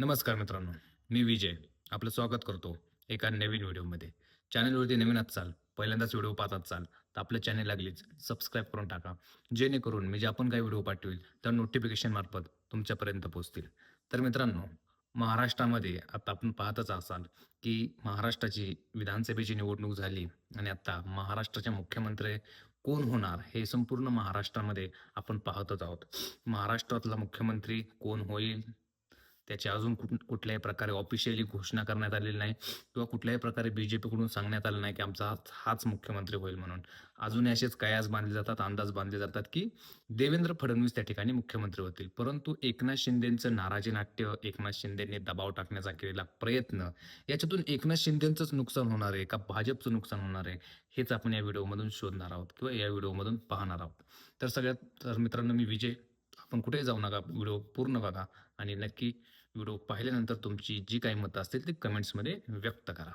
नमस्कार मित्रांनो मी विजय. आपलं स्वागत करतो एका नवीन व्हिडिओमध्ये. चॅनलवरती नवीन असाल पहिल्यांदाच व्हिडिओ पाहत असाल तर आपलं चॅनल लागलीच सबस्क्राईब करून टाका. जेणेकरून मी जे आपण काही व्हिडिओ पाठवेल त्या नोटिफिकेशन मार्फत तुमच्यापर्यंत पोहोचतील. तर मित्रांनो महाराष्ट्रामध्ये आता आपण पाहतच असाल की महाराष्ट्राची विधानसभेची निवडणूक झाली आणि आता महाराष्ट्राचे मुख्यमंत्री कोण होणार हे संपूर्ण महाराष्ट्रामध्ये आपण पाहतच आहोत. महाराष्ट्रातला मुख्यमंत्री कोण होईल? त्याची अजून कुठ कुठल्याही प्रकारे ऑफिशियली घोषणा करण्यात आलेली नाही किंवा कुठल्याही प्रकारे बी जे पीकडून सांगण्यात आलं नाही की आमचा हाच- मुख्यमंत्री होईल म्हणून. अजूनही असेच कयास बांधले जातात अंदाज बांधले जातात की देवेंद्र फडणवीस त्या ठिकाणी मुख्यमंत्री होतील. परंतु एकनाथ शिंदेचं नाराजी नाट्य एकनाथ शिंदेने दबाव टाकण्याचा केलेला प्रयत्न याच्यातून एकनाथ शिंदेचंच नुकसान होणार आहे का भाजपचं नुकसान होणार आहे हेच आपण या व्हिडिओमधून शोधणार आहोत किंवा या व्हिडिओमधून पाहणार आहोत. तर सगळ्यात तर मित्रांनो मी विजय आपण कुठेही जाऊ नका व्हिडिओ पूर्ण बघा आणि नक्की व्हिडिओ पाहिल्यानंतर तुमची जी काही मतं असतील ती कमेंट्समध्ये व्यक्त करा.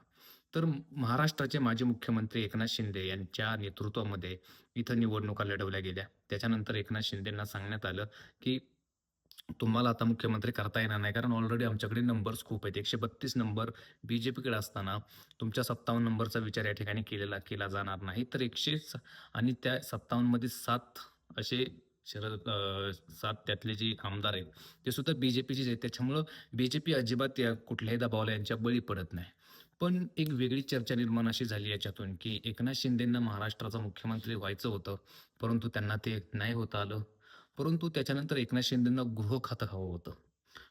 तर महाराष्ट्राचे माजी मुख्यमंत्री एकनाथ शिंदे यांच्या नेतृत्वामध्ये इथं निवडणुका लढवल्या गेल्या. त्याच्यानंतर एकनाथ शिंदेंना सांगण्यात आलं की तुम्हाला आता मुख्यमंत्री करता येणार नाही कारण ऑलरेडी आमच्याकडे नंबर्स खूप आहेत. एकशे बत्तीस नंबर बी जे पीकडे असताना तुमच्या सत्तावन्न नंबरचा विचार या ठिकाणी केलेला केला जाणार नाही. तर एकशे स- आणि त्या सत्तावन्नमध्ये सात असे शरद सात त्यातले जे आमदार आहेत ते सुद्धा बी जे पीचेच आहेत. त्याच्यामुळं बी जे पी अजिबात या कुठल्याही दबावाला यांच्या बळी पडत नाही. पण एक वेगळी चर्चा निर्माण अशी झाली याच्यातून की एकनाथ शिंदेंना महाराष्ट्राचा मुख्यमंत्री व्हायचं होतं परंतु त्यांना ते नाही होता आलं. परंतु त्याच्यानंतर एकनाथ शिंदेंना गृह खातं हवं होतं.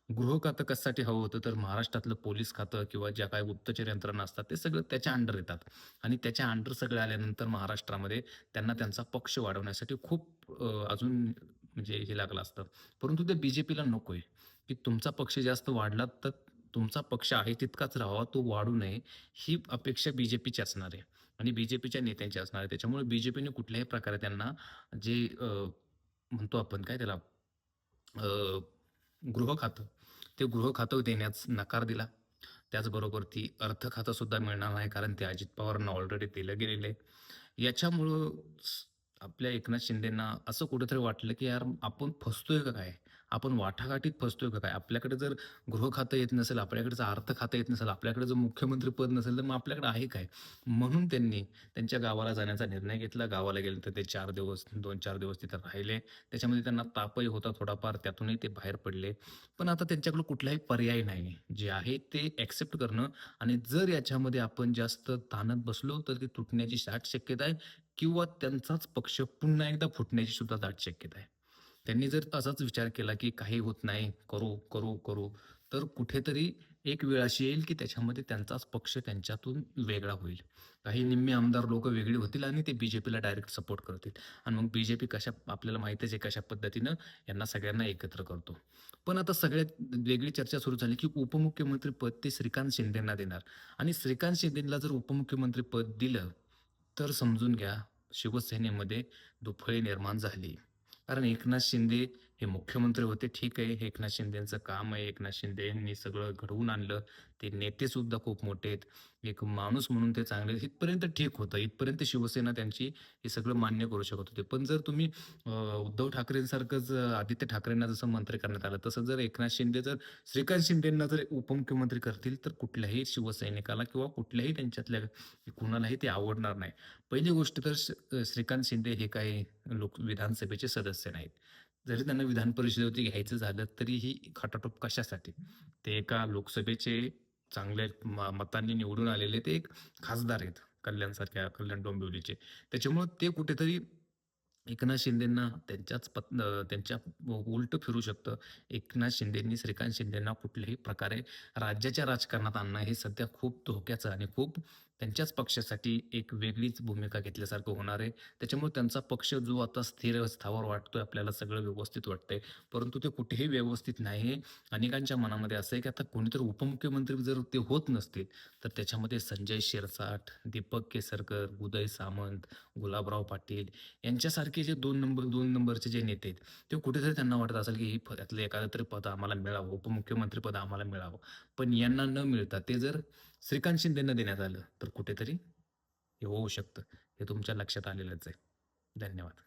गृह खातं कशासाठी हवं होतं तर महाराष्ट्रातलं पोलीस खातं किंवा ज्या काही गुप्तचर यंत्रणा असतात ते सगळं त्याच्या अंडर येतात. आणि त्याच्या अंडर सगळं आल्यानंतर महाराष्ट्रामध्ये त्यांना त्यांचा पक्ष वाढवण्यासाठी खूप अजून म्हणजे हे लागलं असतं. परंतु ते बी जे पीला नको आहे की तुमचा पक्ष जास्त वाढला तर तुमचा पक्ष आहे तितकाच राहावा तो वाढू नये ही अपेक्षा बी जे पीची असणार आहे. आणि बी जे पीच्या नेत्यांची असणार आहे. त्याच्यामुळे बी जे पीने कुठल्याही प्रकारे त्यांना जे म्हणतो आपण काय त्याला गृह खातं. ते गृह खातं देण्यास नकार दिला. त्याचबरोबर ती अर्थ खातं सुद्धा मिळणार नाही कारण ते अजित पवारांना ऑलरेडी दिलं गेलेलं आहे. याच्यामुळं आपल्या एकनाथ शिंदेना असं कुठेतरी वाटलं की यार आपण फसतोय का काय? आपण वाटाघाटीत फसतोय का काय? आपल्याकडे जर गृह खातं येत नसेल आपल्याकडचं अर्थ खातं येत नसेल आपल्याकडे जर मुख्यमंत्री पद नसेल तर मग आपल्याकडे आहे काय? म्हणून त्यांनी त्यांच्या गावाला जाण्याचा निर्णय घेतला. गावाला गेले तर ते चार दिवस दोन चार दिवस तिथं राहिले. त्याच्यामध्ये त्यांना तापही होता थोडाफार त्यातूनही ते बाहेर पडले. पण आता त्यांच्याकडे कुठलाही पर्याय नाही. जे आहे ते ॲक्सेप्ट करणं आणि जर याच्यामध्ये आपण जास्त ताणत बसलो तर ती तुटण्याची दाट शक्यता आहे किंवा त्यांचाच पक्ष पुन्हा एकदा फुटण्याची सुद्धा दाट शक्यता आहे. त्यांनी जर असाच विचार केला की काही होत नाही करू करू करू तर कुठेतरी एक वेळ अशी येईल की त्याच्यामध्ये त्यांचाच पक्ष त्यांच्यातून वेगळा होईल. काही निम्मे आमदार लोक वेगळे होतील आणि ते बीजेपीला डायरेक्ट सपोर्ट करतील. आणि मग बीजेपी कशा आपल्याला माहितीच आहे कशा पद्धतीनं यांना सगळ्यांना एकत्र करतो. पण आता सगळ्यात वेगळी चर्चा सुरू झाली की उपमुख्यमंत्री पद ते श्रीकांत शिंदेना देणार. आणि श्रीकांत शिंदेला जर उपमुख्यमंत्री पद दिलं तर समजून घ्या शिवसेनेमध्ये दुफळी निर्माण झाली. कारण एकनाथ शिंदे हे मुख्यमंत्री होते ठीक आहे. हे एकनाथ शिंदेचं काम आहे. एकनाथ शिंदे यांनी सगळं घडवून आणलं. ते नेते सुद्धा खूप मोठे आहेत. एक माणूस म्हणून ते चांगले इथपर्यंत ठीक होतं. इथपर्यंत शिवसेना त्यांची हे सगळं मान्य करू शकत होते. पण जर तुम्ही उद्धव ठाकरेंसारखंच आदित्य ठाकरेंना जसं मंत्री करण्यात आलं तसं जर एकनाथ शिंदे जर श्रीकांत शिंदेंना जर उपमुख्यमंत्री करतील तर कुठल्याही शिवसैनिकाला किंवा कुठल्याही त्यांच्यातल्या कुणालाही ते आवडणार नाही. पहिली गोष्ट तर श- श्रीकांत शिंदे हे काही लोक विधानसभेचे सदस्य नाहीत. जरी त्यांना विधान परिषदेवरती घ्यायचं झालं तरीही खटाटोप कशासाठी? ते एका लोकसभेचे चांगल्या म- मतांनी निवडून आलेले ते एक खासदार आहेत कल्याणसारख्या कल्याण डोंबिवलीचे. त्याच्यामुळं ते कुठेतरी एकनाथ शिंदेंना त्यांच्याच पत त्यांच्या उलट फिरू शकतं. एकनाथ शिंदेंनी श्रीकांत शिंदेंना कुठल्याही प्रकारे राज्याच्या राजकारणात आणणं हे सध्या खूप धोक्याचं आणि खूप त्यांच्याच पक्षासाठी एक वेगळीच भूमिका घेतल्यासारखं होणार आहे. त्याच्यामुळे त्यांचा पक्ष जो आता स्थिर स्थावर वाटतोय आपल्याला सगळं व्यवस्थित वाटतंय. परंतु ते कुठेही व्यवस्थित नाही अनेकांच्या मनामध्ये असं आहे की आता कोणीतरी उपमुख्यमंत्री जर ते होत नसतील तर त्याच्यामध्ये संजय शिरसाट दीपक केसरकर उदय सामंत गुलाबराव पाटील यांच्यासारखे जे दोन नंबर दोन नंबरचे जे नेते आहेत ते कुठेतरी त्यांना वाटत असेल की हे प- एखादं तरी पद आम्हाला मिळावं उपमुख्यमंत्री पद आम्हाला मिळावं. पण यांना न मिळता ते जर श्रीकांत शिंदेंना देण्यात आलं तर कुठेतरी हे होऊ शकतं. हे तुमच्या लक्षात आलेलंच आहे. धन्यवाद.